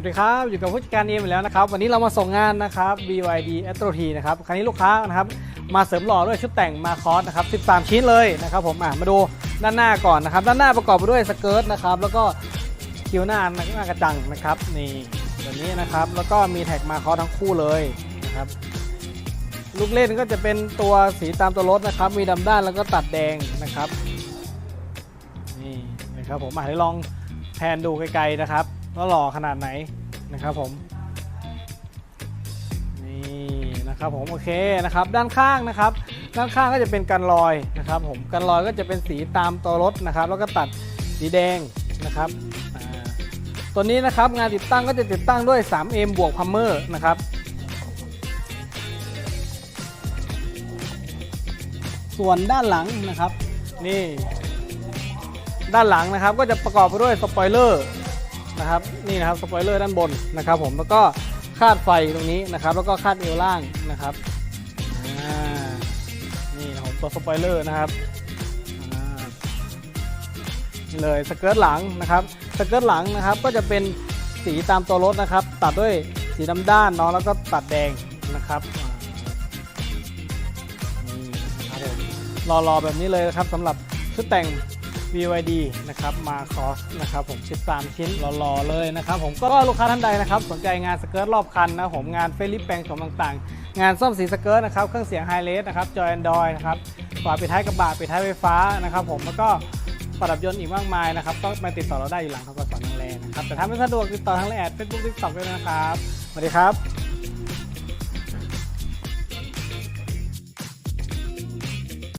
วัสดีครับ อยู่กับผู้จัดการเอ็มอีกแล้วนะครับ วันนี้เรามาส่งงานนะครับ BYD a t r o T นะครับ ครั้นี้ลูกค้านะครับ มาเสริมหล่อด้วยชุดแต่งมาคอสนะครับ 13 ชิ้นเลยนะครับผมอะมาดูด้านหน้าก่อนนะครับ ด้านหน้าประกอบไปด้วยสเกิร์ตนะครับ แล้วก็คิ้วหน้าหน้ากระจังนะครับ นี่แบบนี้นะครับ แล้วก็มีแท็กมาคอสทั้งคู่เลยนะครับ ลูกเล่นก็จะเป็นตัวสีตามตัวรถนะครับ มีดำด้านแล้วก็ตัดแดงนะครับ นี่นะครับผมอะลองแพนดูไกลๆนะครับ ว่าหล่อขนาดไหนนะครับผมนี่นะครับผมโอเคนะครับ ด้านข้างนะครับ ด้านข้างก็จะเป็นกันรอยนะครับผมกันรอยก็จะเป็นสีตามตัวรถนะครับ แล้วก็ตัดสีแดงนะครับตัวนี้นะครับงานติดตั้งก็จะติดตั้งด้วย 3M บวกพัมเมอร์นะครับส่วนด้านหลังนะครับนี่ ด้านหลังนะครับก็จะประกอบไปด้วยสปอยเลอร์ นะครับนี่นะครับสปอยเลอร์ด้านบนนะครับ ผมแล้วก็คาดไฟตรงนี้นะครับ แล้วก็คาดเอวล่างนะครับนี่นะครับตัวสปอยเลอร์นะครับนี่เลยสเกิร์ตหลังนะครับสเกิร์ตหลังนะครับก็จะเป็นสีตามตัวรถนะครับ ตัดด้วยสีดำด้านเนาะแล้วก็ตัดแดงนะครับนี่นะครับผมรอๆแบบนี้เลยนะครับสำหรับชุดแต่ง BYD นะครับมาคอสนะครับผม13ชิ้นหล่อๆเลยนะครับผมก็ลูกค้าท่านใดนะครับสนใจงานสเกิร์ตรอบคันนะผมงานเฟลิปแปลงโฉมต่างๆ งานซ่อมสีสเกิร์ตนะครับเครื่องเสียงไฮเลสนะครับจอยแอนดรอยนะครับฝาปิดท้ายกระบะปิดท้ายไฟฟ้านะครับผมแล้วก็ประดับยนต์อีกมากมายนะครับต้องมาติดต่อเราได้อยู่หลังทกสนังแลนะครับแต่ถ้าไม่สะดวกติดต่อทางไลน์แอดเฟซบุ๊กทิกตอกด้วยนะครับสวัสดีครับ